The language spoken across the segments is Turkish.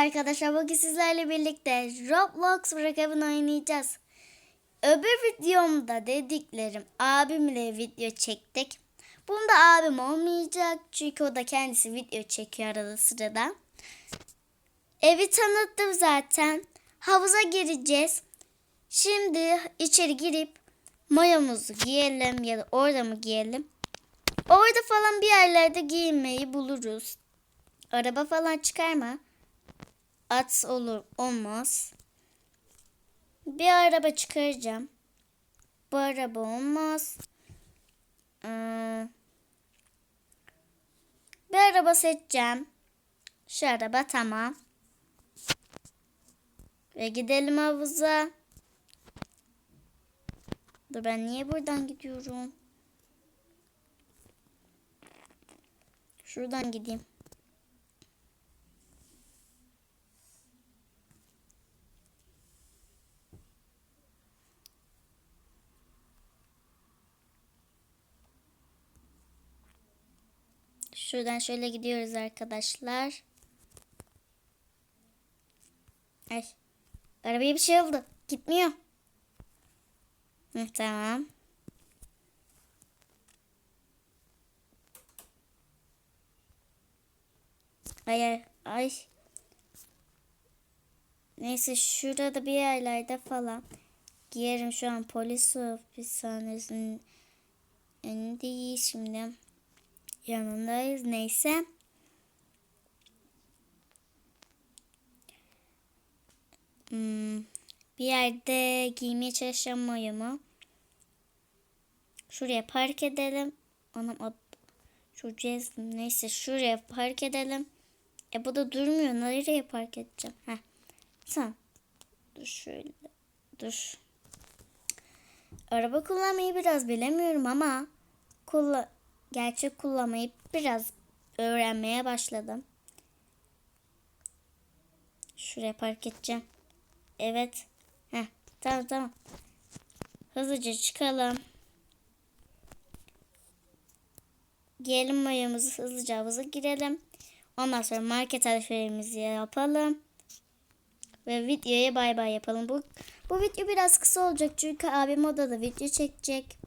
arkadaşlar. Bugün sizlerle birlikte Roblox Brookhaven oynayacağız. Öbür videomda dediklerim abimle video çektik. Bunda abim olmayacak. Çünkü o da kendisi video çekiyor arada sırada. Evi tanıttım zaten. Havuza gireceğiz. Şimdi içeri girip mayomuzu giyelim ya da orada mı giyelim? Orada falan bir yerlerde giyinmeyi buluruz. Araba falan çıkarma. At olur olmaz. Bir araba çıkaracağım. Bu araba olmaz. Ee, bir araba seçeceğim. Şu araba tamam. Ve gidelim havuza. Dur ben niye buradan gidiyorum? Şuradan gideyim. Şuradan şöyle gidiyoruz arkadaşlar. Ay. Arabaya bir şey oldu. Gitmiyor. Hı, tamam. Ay ay. ay. Neyse şurada bir yerlerde falan. Giyerim şu an polis hapishanesinin önündeyiz şimdi. Yanındayız neyse. Hmm, bir yerde giymeye çalışacağım mayomu. Şuraya park edelim. Anam şu cezim neyse şuraya park edelim. E bu da durmuyor. Nereye park edeceğim? Heh. Tamam. Dur şöyle. Dur. Araba kullanmayı biraz bilemiyorum ama kullan gerçek kullanmayı biraz öğrenmeye başladım. Şuraya park edeceğim. Evet. Heh, tamam tamam. Hızlıca çıkalım. Giyelim mayomuzu hızlıca havuza girelim. Ondan sonra market alışverişimizi yapalım. Ve videoya bay bay yapalım. Bu, bu video biraz kısa olacak çünkü abim odada video çekecek.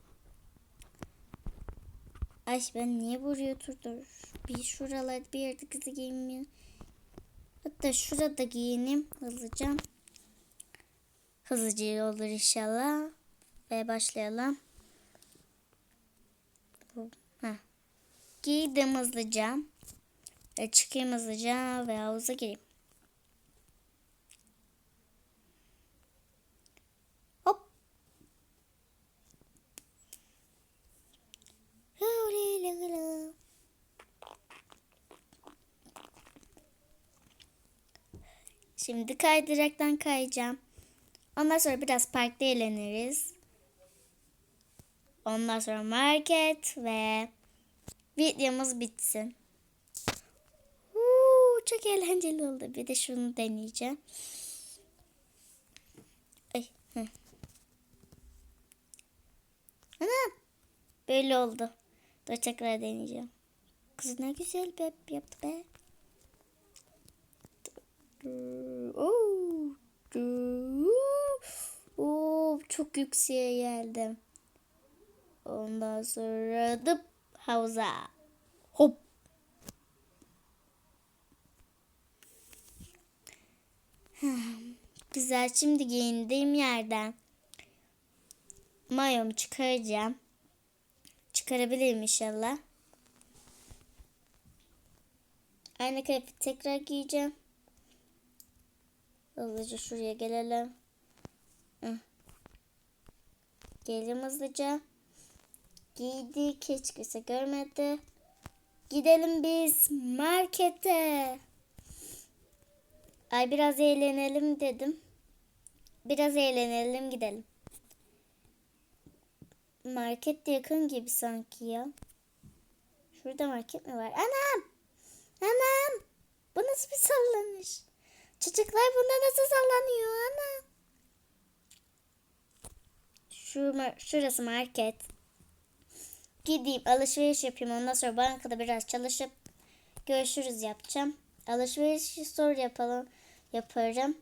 Ay ben niye buraya oturdum? Bir şuralarda bir yerde kızı giyinmiyor. Hatta şurada giyinim hızlıca. Hızlıca olur inşallah. Ve başlayalım. Heh. Giydim hızlıca. Ve çıkayım hızlıca ve havuza gireyim. Hop. Şimdi kaydıraktan kayacağım. Ondan sonra biraz parkta eğleniriz. Ondan sonra market ve videomuz bitsin. Uuu, çok eğlenceli oldu. Bir de şunu deneyeceğim. Ay. Ana, böyle oldu. Dur tekrar deneyeceğim. Kız ne güzel be yaptı be. Oo, çok yükseğe geldim. Ondan sonra dıp havuza. Hop. Güzel şimdi giyindiğim yerden mayomu çıkaracağım. Çıkarabilirim inşallah. Aynı kıyafeti tekrar giyeceğim. Hızlıca şuraya gelelim. Hı. Gelelim hızlıca. Giydik. Hiç kimse görmedi. Gidelim biz markete. Ay biraz eğlenelim dedim. Biraz eğlenelim gidelim. Market de yakın gibi sanki ya. Şurada market mi var? Anam! Anam! Bu nasıl bir sallanış? Çocuklar bunda nasıl sallanıyor ana? Şu, şurası market. Gideyim alışveriş yapayım. Ondan sonra bankada biraz çalışıp görüşürüz yapacağım. Alışveriş sonra yapalım. yaparım.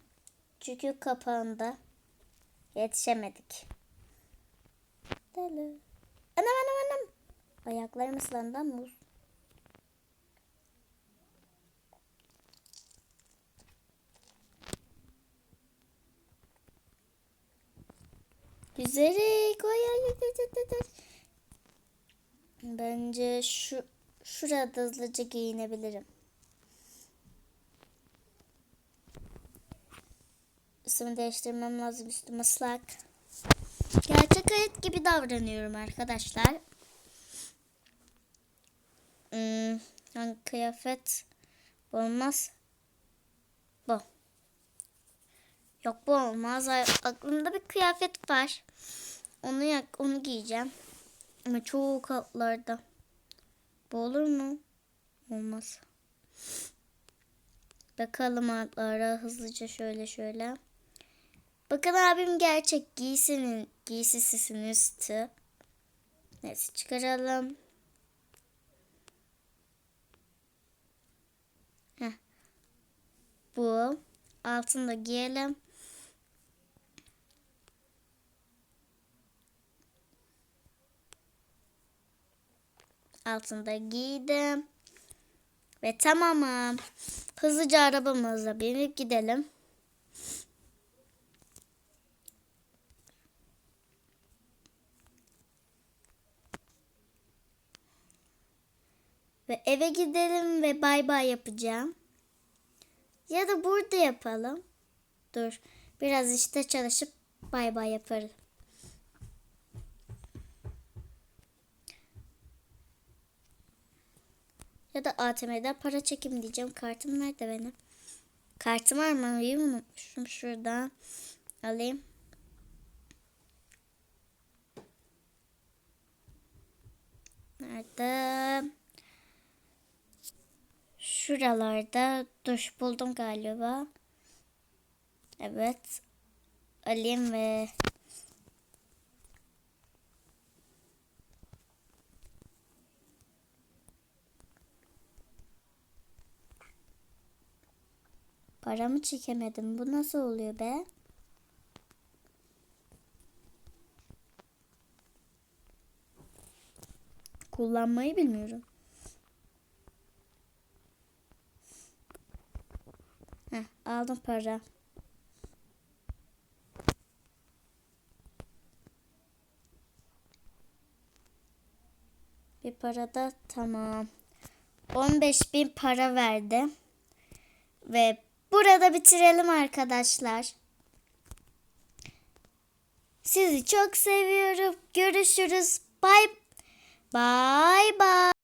Çünkü kapağında yetişemedik. Anam anam anam. Ayaklarım ıslandı muz. Ay, ay, ay, ay, ay. Bence şu şurada hızlıca giyinebilirim. Üstümü değiştirmem lazım. Üstüm ıslak. Gerçek hayat gibi davranıyorum arkadaşlar. Hmm, hangi kıyafet olmaz? Bu. Yok bu olmaz. Aklımda bir kıyafet var. Onu yak, onu giyeceğim. Ama çok altlarda. Bu olur mu? Olmaz. Bakalım altlara hızlıca şöyle şöyle. Bakın abim gerçek giysinin giysisinin üstü. Neyse çıkaralım. Heh. Bu. Altını da giyelim. Altını da giydim. Ve tamamım. Hızlıca arabamıza binip gidelim. Ve eve gidelim ve bay bay yapacağım. Ya da burada yapalım. Dur. Biraz işte çalışıp bay bay yaparım. Ya da ATM'de para çekim diyeceğim. Kartım nerede benim? Kartım var mı? İyi unutmuşum. Şuradan alayım. Nerede? Şuralarda duş buldum galiba. Evet. Alayım ve paramı çekemedim. Bu nasıl oluyor be? Kullanmayı bilmiyorum. Heh, aldım para. Bir para da tamam. 15 bin para verdi. Ve burada bitirelim arkadaşlar. Sizi çok seviyorum. Görüşürüz. Bye. Bye bye.